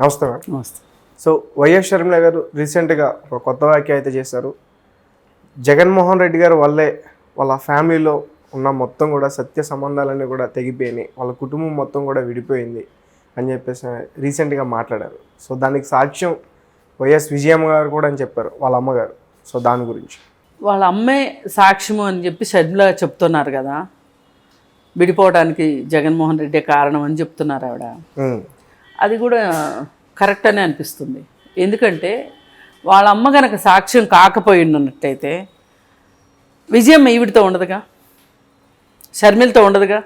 నమస్తే మేడం నమస్తే. So YS Sharmila గారు రీసెంట్గా ఒక కొత్త వ్యాఖ్య అయితే చేశారు. జగన్మోహన్ రెడ్డి గారు వల్లే వాళ్ళ ఫ్యామిలీలో ఉన్న మొత్తం కూడా సత్య సంబంధాలన్నీ కూడా తెగిపోయినాయి. వాళ్ళ కుటుంబం మొత్తం కూడా విడిపోయింది అని చెప్పేసి రీసెంట్గా మాట్లాడారు. సో దానికి సాక్ష్యం వైఎస్ విజయమ్మ గారు కూడా అని చెప్పారు వాళ్ళ అమ్మగారు. సో దాని గురించి. వాళ్ళ అమ్మే సాక్ష్యము అని చెప్పి షర్మిల చెప్తున్నారు కదా. విడిపోవడానికి జగన్మోహన్ రెడ్డి కారణం అని చెప్తున్నారు ఆవిడ. అది కూడా కరెక్ట్ అనే అనిపిస్తుంది. ఎందుకంటే వాళ్ళ అమ్మ కనుక సాక్ష్యం కాకపోయి ఉన్నట్టయితే విజయం ఈవిడితో ఉండదుగా? షర్మిలతో ఉండదుగా?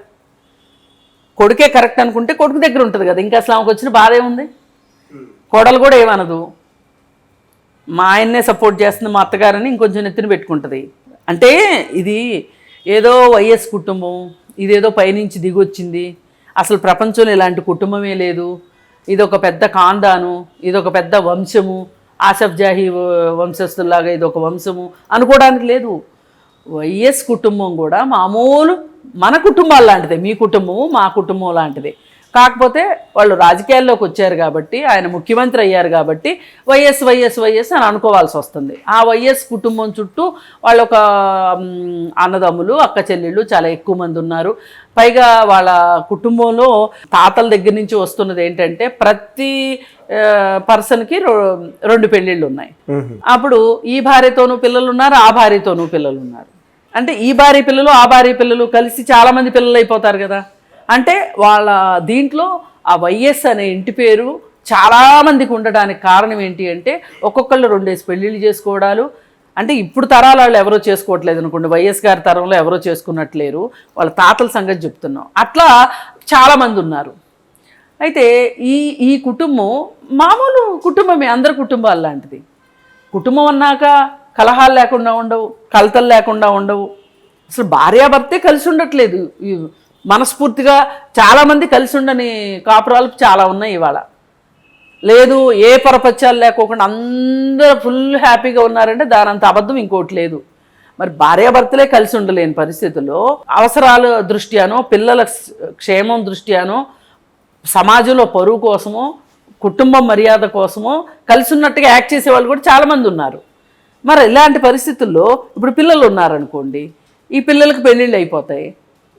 కొడుకే కరెక్ట్ అనుకుంటే కొడుకు దగ్గర ఉంటుంది కదా. ఇంకా అసలు ఆమెకు వచ్చిన బాధ ఏముంది? కోడలు కూడా ఏమనదు. మా ఆయన్నే సపోర్ట్ చేస్తుంది మా అత్తగారని ఇంకొంచెం నెత్తిన పెట్టుకుంటుంది. అంటే ఇది ఏదో వైఎస్ కుటుంబం ఇదేదో పైనుంచి దిగొచ్చింది. అసలు ప్రపంచంలో ఇలాంటి కుటుంబమే లేదు. ఇదొక పెద్ద కాందాను ఇదొక పెద్ద వంశము ఆసఫ్ జాహీ వంశస్థుల్లాగా ఇదొక వంశము అనుకోవడానికి లేదు. వైఎస్ కుటుంబం కూడా మామూలు మన కుటుంబాలు లాంటిదే మీ కుటుంబము మా కుటుంబం లాంటిదే. కాకపోతే వాళ్ళు రాజకీయాల్లోకి వచ్చారు కాబట్టి ఆయన ముఖ్యమంత్రి అయ్యారు కాబట్టి వైఎస్ వైఎస్ వైఎస్ అని అనుకోవాల్సి వస్తుంది. ఆ వైఎస్ కుటుంబం చుట్టూ వాళ్ళు ఒక అన్నదమ్ములు అక్క చెల్లెళ్ళు చాలా ఎక్కువ మంది ఉన్నారు. పైగా వాళ్ళ కుటుంబంలో తాతల దగ్గర నుంచి వస్తున్నది ఏంటంటే ప్రతి పర్సన్కి రెండు పెళ్ళిళ్ళు ఉన్నాయి. అప్పుడు ఈ భార్యతోనూ పిల్లలు ఉన్నారు ఆ భార్యతోనూ పిల్లలు ఉన్నారు. అంటే ఈ భార్య పిల్లలు ఆ భార్య పిల్లలు కలిసి చాలా మంది పిల్లలు అయిపోతారు కదా. అంటే వాళ్ళ దీంట్లో ఆ వైఎస్ అనే ఇంటి పేరు చాలామందికి ఉండడానికి కారణం ఏంటి అంటే ఒక్కొక్కళ్ళు రెండేసి పెళ్ళిళ్ళు చేసుకోవడాలు. అంటే ఇప్పుడు తరాల వాళ్ళు ఎవరో చేసుకోవట్లేదు అనుకోండి. వైఎస్ గారి తరంలో ఎవరో చేసుకున్నట్లేరు. వాళ్ళ తాతల సంగతి చెప్తున్నాం. అట్లా చాలామంది ఉన్నారు. అయితే ఈ ఈ కుటుంబం మామూలు కుటుంబమే అందరి కుటుంబాలు లాంటిది. కుటుంబం అన్నాక కలహాలు లేకుండా ఉండవు కలతలు లేకుండా ఉండవు. అసలు భార్యాభర్తే కలిసి ఉండట్లేదు. మనస్ఫూర్తిగా చాలామంది కలిసి ఉండని కాపురాలు చాలా ఉన్నాయి ఇవాళ. లేదు ఏ పరపత్యాలు లేకోకుండా అందరూ ఫుల్ హ్యాపీగా ఉన్నారంటే దాని అంత అబద్ధం ఇంకోటి లేదు. మరి భార్యాభర్తలే కలిసి ఉండలేని పరిస్థితుల్లో అవసరాల దృష్ట్యానో పిల్లల క్షేమం దృష్ట్యానో సమాజంలో పరువు కోసమో కుటుంబం మర్యాద కోసమో కలిసి ఉన్నట్టుగా యాక్ట్ చేసే వాళ్ళు కూడా చాలామంది ఉన్నారు. మరి ఇలాంటి పరిస్థితుల్లో ఇప్పుడు పిల్లలు ఉన్నారనుకోండి ఈ పిల్లలకు పెళ్ళిళ్ళు అయిపోతాయి.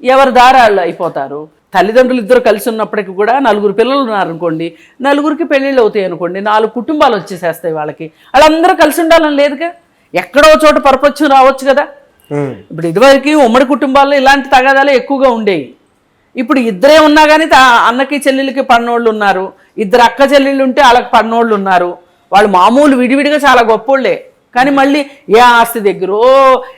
ఎవరి దారి వాళ్ళు అయిపోతారు? తల్లిదండ్రులు ఇద్దరు కలిసి ఉన్నప్పటికీ కూడా నలుగురు పిల్లలు ఉన్నారనుకోండి నలుగురికి పెళ్ళిళ్ళు అవుతాయి అనుకోండి నాలుగు కుటుంబాలు వచ్చేసేస్తాయి వాళ్ళకి. వాళ్ళందరూ కలిసి ఉండాలని లేదుగా? ఎక్కడో చోట పరపచ్చు రావచ్చు కదా? ఇప్పుడు ఇదివరకు ఉమ్మడి కుటుంబాల్లో ఇలాంటి తగాదాలే ఎక్కువగా ఉండేవి. ఇప్పుడు ఇద్దరే ఉన్నా కానీ అన్నకి చెల్లెలకి పన్నోళ్ళు ఉన్నారు. ఇద్దరు అక్క చెల్లెళ్ళు ఉంటే వాళ్ళకి పన్నోళ్ళు ఉన్నారు. వాళ్ళు మామూలు విడివిడిగా చాలా గొప్పోళ్ళే. కానీ మళ్ళీ ఏ ఆస్తి దగ్గరో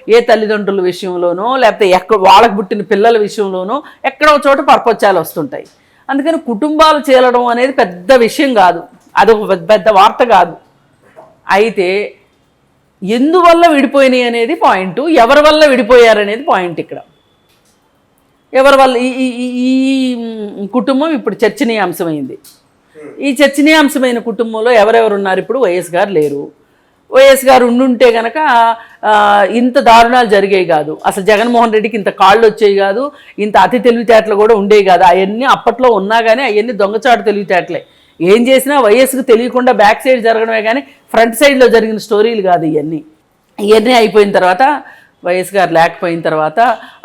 ఏ తల్లిదండ్రుల విషయంలోనో లేకపోతే ఎక్కడ వాళ్ళకి పుట్టిన పిల్లల విషయంలోనో ఎక్కడో చోట పరపచ్చాలు వస్తుంటాయి. అందుకని కుటుంబాలు చేరడం అనేది పెద్ద విషయం కాదు. అదొక పెద్ద పెద్ద వార్త కాదు. అయితే ఎందువల్ల విడిపోయినాయి అనేది పాయింట్. ఎవరి వల్ల విడిపోయారు అనేది పాయింట్ ఇక్కడ. ఎవరి వల్ల ఈ ఈ- ఈ కుటుంబం ఇప్పుడు చర్చనీయాంశమైంది. ఈ చర్చనీయాంశమైన కుటుంబంలో ఎవరెవరు ఉన్నారు? ఇప్పుడు వైఎస్ గారు లేరు. వైఎస్ గారు ఉండుంటే గనక ఇంత దారుణాలు జరిగేవి కాదు. అసలు జగన్మోహన్ రెడ్డికి ఇంత కాళ్ళు వచ్చేవి కాదు ఇంత అతి తెలివితేటలు కూడా ఉండేవి కాదు. అవన్నీ అప్పట్లో ఉన్నా కానీ అవన్నీ దొంగచాటు తెలివితేటలే. ఏం చేసినా వైఎస్కి తెలియకుండా బ్యాక్ సైడ్ జరగడమే కానీ ఫ్రంట్ సైడ్లో జరిగిన స్టోరీలు కాదు ఇవన్నీ ఇవన్నీ అయిపోయిన తర్వాత వైఎస్ గారు లేకపోయిన తర్వాత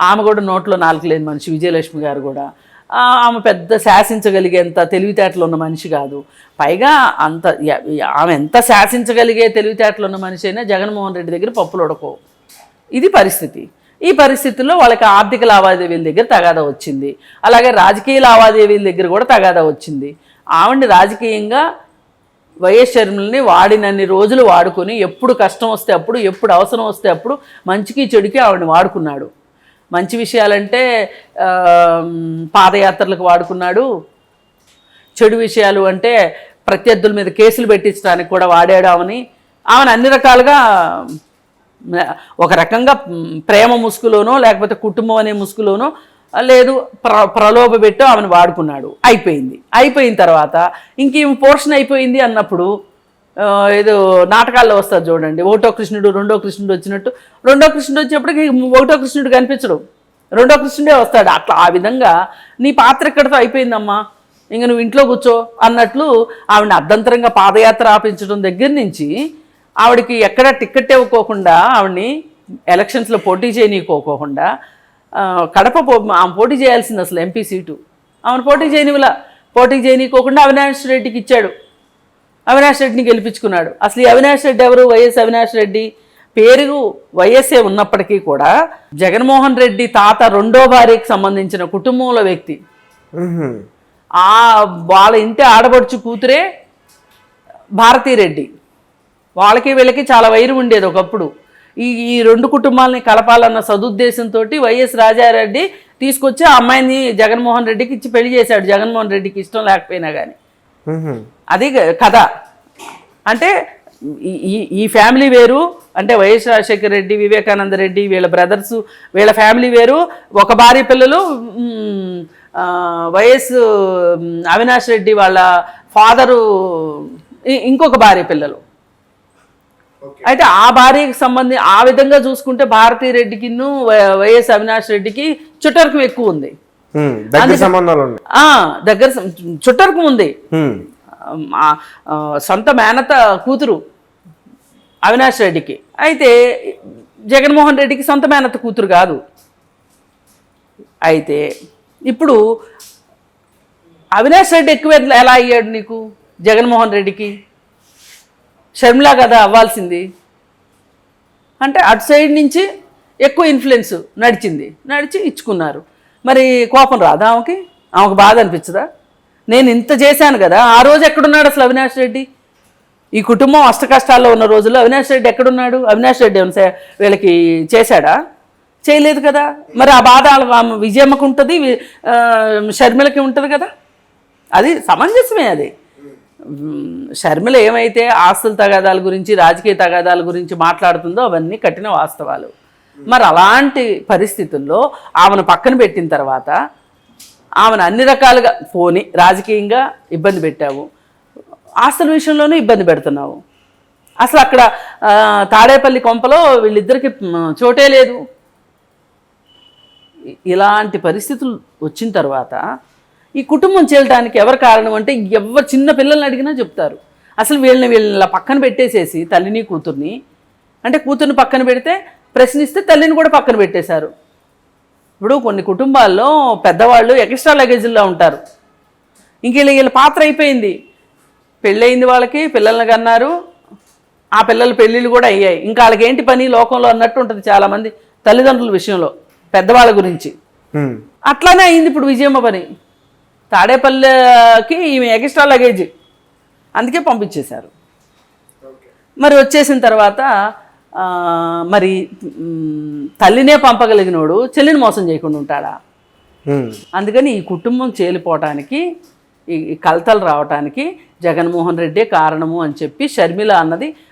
ఆమె కూడా నోట్లో నాలుగు లేని మనిషి విజయలక్ష్మి గారు కూడా. ఆమె పెద్ద శాసించగలిగేంత తెలివితేటలు ఉన్న మనిషి కాదు. పైగా అంత ఆమె ఎంత శాసించగలిగే తెలివితేటలు ఉన్న మనిషి అయినా జగన్మోహన్ రెడ్డి దగ్గర పప్పులు ఉడకో ఇది పరిస్థితి. ఈ పరిస్థితుల్లో వాళ్ళకి ఆర్థిక లావాదేవీల దగ్గర తగాదా వచ్చింది. అలాగే రాజకీయ లావాదేవీల దగ్గర కూడా తగాదా వచ్చింది. ఆవిడ రాజకీయంగా వైఎస్ షర్మిలని వాడినన్ని రోజులు వాడుకొని ఎప్పుడు కష్టం వస్తే అప్పుడు ఎప్పుడు అవసరం వస్తే అప్పుడు మంచికి చెడుకి ఆవిడని వాడుకున్నాడు. మంచి విషయాలంటే పాదయాత్రలకు వాడుకున్నాడు. చెడు విషయాలు అంటే ప్రత్యర్థుల మీద కేసులు పెట్టించడానికి కూడా వాడాడు ఆమెని. ఆమెను అన్ని రకాలుగా ఒక రకంగా ప్రేమ ముసుగులోనో లేకపోతే కుటుంబం అనే ముసుగులోనో లేదు ప్ర ప్రలోభ పెట్టో ఆమెను వాడుకున్నాడు. అయిపోయింది. అయిపోయిన తర్వాత ఇంకేం పోర్షన్ అయిపోయింది అన్నప్పుడు ఏదో నాటకాల్లో వస్తారు చూడండి. ఒకటో కృష్ణుడు రెండో కృష్ణుడు వచ్చినట్టు. రెండో కృష్ణుడు వచ్చినప్పటికీ ఒకటో కృష్ణుడు కనిపించడు. రెండో కృష్ణుడే వస్తాడు. అట్లా ఆ విధంగా నీ పాత్ర ఇక్కడితో అయిపోయిందమ్మా? ఇంక నువ్వు ఇంట్లో కూర్చో అన్నట్లు ఆవిడని అర్ధంతరంగా పాదయాత్ర ఆపించడం దగ్గర నుంచి ఆవిడకి ఎక్కడ టికెట్ ఇవ్వకోకుండా ఆవిడని ఎలక్షన్స్లో పోటీ చేయనీకోకోకుండా కడప పో ఆమె పోటీ చేయాల్సింది అసలు ఎంపీ సీటు. ఆమెను పోటీ చేయనివిలా పోటీ చేయనీకోకుండా అవినాష్ రెడ్డికి ఇచ్చాడు. అవినాష్ రెడ్డిని గెలిపించుకున్నాడు. అసలు ఈ అవినాష్ రెడ్డి ఎవరు? వైఎస్ అవినాష్ రెడ్డి పేరు వైఎస్ఏ ఉన్నప్పటికీ కూడా జగన్మోహన్ రెడ్డి తాత రెండో భార్యకి సంబంధించిన కుటుంబంలో వ్యక్తి. ఆ వాళ్ళ ఇంటి ఆడబడుచు కూతురే భారతీరెడ్డి వాళ్ళకి వీళ్ళకి చాలా వైరు ఉండేది ఒకప్పుడు. ఈ ఈ రెండు కుటుంబాలని కలపాలన్న సదుద్దేశంతో వైఎస్ రాజారెడ్డి తీసుకొచ్చి ఆ అమ్మాయిని జగన్మోహన్ రెడ్డికి ఇచ్చి పెళ్ళి చేశాడు. జగన్మోహన్ రెడ్డికి ఇష్టం లేకపోయినా కానీ. అది కథ. అంటే ఈ- ఈ ఫ్యామిలీ వేరు అంటే వైఎస్ రాజశేఖర రెడ్డి వివేకానంద రెడ్డి వీళ్ళ బ్రదర్స్ వీళ్ళ ఫ్యామిలీ వేరు ఒక భార్య పిల్లలు వైఎస్ అవినాష్ రెడ్డి వాళ్ళ ఫాదరు ఇంకొక భార్య పిల్లలు. అయితే ఆ భార్యకి సంబంధి ఆ విధంగా చూసుకుంటే భారతీ రెడ్డికి వైఎస్ అవినాష్ రెడ్డికి చుట్టరికం ఎక్కువ ఉంది. దగ్గర సంబంధాలు చుట్టరికం ఉంది సొంత మేనత కూతురు అవినాష్ రెడ్డికి. అయితే జగన్మోహన్ రెడ్డికి సొంత మేనత కూతురు కాదు. అయితే ఇప్పుడు అవినాష్ రెడ్డి ఎక్కువ ఎలా అయ్యాడు నీకు జగన్మోహన్ రెడ్డికి? షర్మిలా కదా అవ్వాల్సింది. అంటే అటు సైడ్ నుంచి ఎక్కువ ఇన్ఫ్లుయెన్స్ నడిచింది. నడిచి ఇచ్చుకున్నారు. మరి కోపం రాదా ఆమెకి? ఆమెకు బాధ అనిపించదా? నేను ఇంత చేశాను కదా ఆ రోజు ఎక్కడున్నాడు అసలు అవినాష్ రెడ్డి? ఈ కుటుంబం అష్ట కష్టాల్లో ఉన్న రోజుల్లో అవినాష్ రెడ్డి ఎక్కడున్నాడు? అవినాష్ రెడ్డి ఏమన్నా వీళ్ళకి చేశాడా? చేయలేదు కదా. మరి ఆ బాధ ఆమె విజయమ్మకు ఉంటుంది షర్మిలకి ఉంటుంది కదా. అది సమంజసమే అది. షర్మిల ఏమైతే ఆస్తుల తగాదాల గురించి రాజకీయ తగాదాల గురించి మాట్లాడుతుందో అవన్నీ కఠిన వాస్తవాలు. మరి అలాంటి పరిస్థితుల్లో ఆమెను పక్కన పెట్టిన తర్వాత ఆమెను అన్ని రకాలుగా పోని రాజకీయంగా ఇబ్బంది పెట్టావు. ఆస్తుల విషయంలోనూ ఇబ్బంది పెడుతున్నావు. అసలు అక్కడ తాడేపల్లి కొంపలో వీళ్ళిద్దరికి చోటే లేదు. ఇలాంటి పరిస్థితులు వచ్చిన తర్వాత ఈ కుటుంబం చేయడానికి ఎవరు కారణం అంటే ఎవరు చిన్న పిల్లల్ని అడిగినా చెప్తారు. అసలు వీళ్ళని వీళ్ళని పక్కన పెట్టేసేసి తల్లిని కూతుర్ని అంటే కూతుర్ని పక్కన పెడితే ప్రశ్నిస్తే తల్లిని కూడా పక్కన పెట్టేశారు. ఇప్పుడు కొన్ని కుటుంబాల్లో పెద్దవాళ్ళు ఎక్స్ట్రా లగేజ్లో ఉంటారు. ఇంక వీళ్ళ వీళ్ళ పాత్ర అయిపోయింది. పెళ్ళయింది వాళ్ళకి పిల్లల్ని కన్నారు. ఆ పిల్లల పెళ్ళిళ్ళు కూడా అయ్యాయి. ఇంకా వాళ్ళకి ఏంటి పని? లోకంలో అన్నట్టు ఉంటుంది చాలామంది తల్లిదండ్రుల విషయంలో పెద్దవాళ్ళ గురించి. అట్లానే అయింది ఇప్పుడు విజయమ్మ పని. తాడేపల్లికి ఈమె ఎక్స్ట్రా లగేజ్ అందుకే పంపించేశారు. మరి వచ్చేసిన తర్వాత మరి తల్లినే పంపగలిగినోడు చెల్లిని మోసం చేయకుండా ఉంటాడా. అందుకని ఈ కుటుంబం చేలిపోవటానికి ఈ కలతలు రావటానికి జగన్మోహన్ రెడ్డే కారణము అని చెప్పి షర్మిల అన్నది